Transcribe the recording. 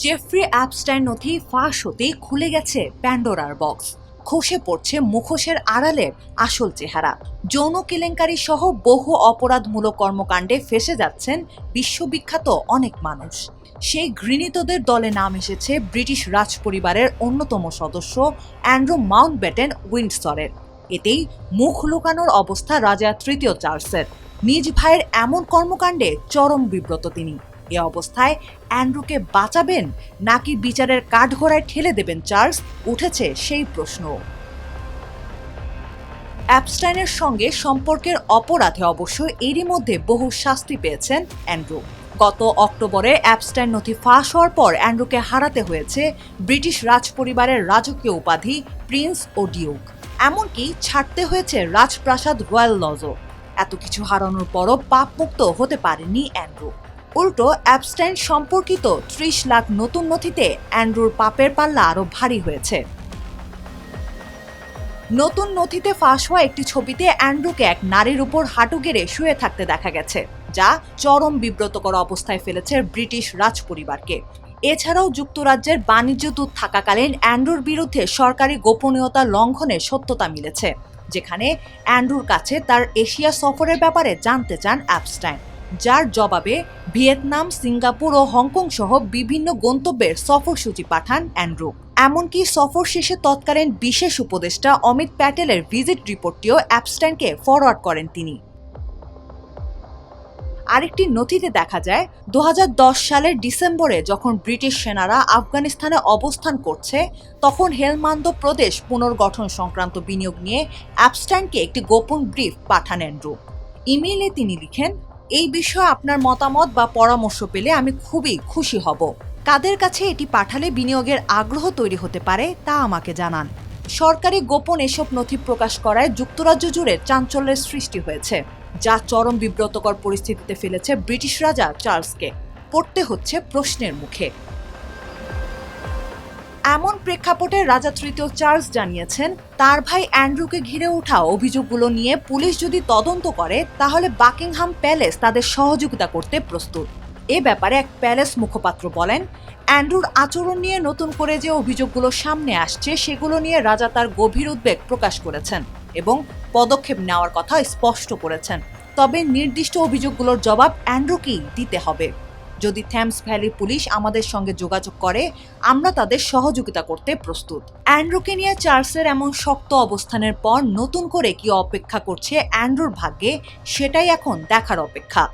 Jeffrey Epstein নথি ফাঁস হতেই খুলে গেছে প্যান্ডোরার বক্স খসে পড়ছে মুখোশের আড়ালের আসল চেহারা। যৌন কেলেঙ্কারি সহ বহু অপরাধমূলক কর্মকাণ্ডে ফেসে যাচ্ছেন বিশ্ববিখ্যাত অনেক মানুষ। সেই ঘৃণিতদের দলে নাম এসেছে ব্রিটিশ রাজপরিবারের অন্যতম সদস্য অ্যান্ড্রু মাউন্ট ব্যাটেন উইন্ডসরের। এতেই মুখ লুকানোর অবস্থা রাজা তৃতীয় চার্লসের নিজ ভাইয়ের এমন কর্মকাণ্ডে চরম বিব্রত তিনি। এ অবস্থায় অ্যান্ড্রুকে বাঁচাবেন নাকি বিচারের কাঠঘোড়ায় ঠেলে দেবেন চার্লস? উঠেছে সেই প্রশ্ন। অ্যাপস্টাইনের সঙ্গে সম্পর্কের অপরাধে অবশ্য এরই মধ্যে বহু শাস্তি পেয়েছেন অ্যান্ড্রু। গত অক্টোবরে অ্যাপস্টাইন নথি ফাঁস হওয়ার পর অ্যান্ড্রুকে হারাতে হয়েছে ব্রিটিশ রাজপরিবারের রাজকীয় উপাধি প্রিন্স ও ডিউক। এমনকি ছাড়তে হয়েছে রাজপ্রাসাদ রয়্যাল লজও এত কিছু হারানোর পরও পাপমুক্ত হতে পারেনি অ্যান্ড্রু। উল্টো অ্যাপস্টাইন সম্পর্কিত ত্রিশ লাখ নতুন নথিতে অ্যান্ড্রুর পাপের পাল্লা আরও ভারী হয়েছে। নতুন নথিতে ফাঁস হওয়া একটি ছবিতে অ্যান্ড্রুকে এক নারীর উপর হাঁটু গেড়ে শুয়ে থাকতে দেখা গেছে, যা চরম বিব্রতকর অবস্থায় ফেলেছে ব্রিটিশ রাজপরিবারকে। এছাড়াও যুক্তরাজ্যের বাণিজ্য দূত থাকাকালীন অ্যান্ড্রুর বিরুদ্ধে সরকারি গোপনীয়তা লঙ্ঘনের সত্যতা মিলেছে, যেখানে অ্যান্ড্রুর কাছে তার এশিয়া সফরের ব্যাপারে জানতে চান অ্যাপস্টাইন যার জবাবে ভিয়েতনাম, সিঙ্গাপুর ও হংকং সহ বিভিন্ন গন্তব্যের সফরসূচি পাঠান অ্যান্ড্রু। এমনকি সফর শেষে তৎকালীন বিশেষ উপদেষ্টা অমিত প্যাটেলের ভিজিট রিপোর্টটিও অ্যাপস্টাইনকে ফরওয়ার্ড করেন তিনি। আরেকটি নথিতে দেখা যায় দু হাজার দশ সালের ডিসেম্বরে যখন ব্রিটিশ সেনারা আফগানিস্তানে অবস্থান করছে, তখন হেলমান্দ প্রদেশ পুনর্গঠন সংক্রান্ত বিনিয়োগ নিয়ে অ্যাপস্টাইনকে একটি গোপন ব্রিফ পাঠান অ্যান্ড্রু। ইমেইলে তিনি লিখেন এই বিষয়ে আপনার মতামত বা পরামর্শ পেলে আমি খুবই খুশি হব। কাদের কাছে এটি পাঠালে বিনিয়োগের আগ্রহ তৈরি হতে পারে তা আমাকে জানান। সরকারি গোপন এসব নথি প্রকাশ করায় যুক্তরাজ্য জুড়ে চাঞ্চল্যের সৃষ্টি হয়েছে, যা চরম বিব্রতকর পরিস্থিতিতে ফেলেছে ব্রিটিশ রাজা চার্লসকে। পড়তে হচ্ছে প্রশ্নের মুখে। এমন প্রেক্ষাপটে রাজা তৃতীয় চার্লস জানিয়েছেন, তার ভাই অ্যান্ড্রুকে ঘিরে ওঠা অভিযোগগুলো নিয়ে পুলিশ যদি তদন্ত করে, তাহলে বাকিংহাম প্যালেস তাদের সহযোগিতা করতে প্রস্তুত। এ ব্যাপারে এক প্যালেস মুখপাত্র বলেন, অ্যান্ড্রুর আচরণ নিয়ে নতুন করে যে অভিযোগগুলো সামনে আসছে, সেগুলো নিয়ে রাজা তার গভীর উদ্বেগ প্রকাশ করেছেন এবং পদক্ষেপ নেওয়ার কথা স্পষ্ট করেছেন। তবে নির্দিষ্ট অভিযোগগুলোর জবাব অ্যান্ড্রুকেই দিতে হবে। যদি থ্যামস ভ্যালি পুলিশ আমাদের সঙ্গে যোগাযোগ করে, আমরা তাদের সহযোগিতা করতে প্রস্তুত। অ্যান্ড্রোকেনিয়া নিয়ে চার্লসের এমন শক্ত অবস্থানের পর নতুন করে কি অপেক্ষা করছে অ্যান্ড্রোর ভাগ্যে, সেটাই এখন দেখার অপেক্ষা।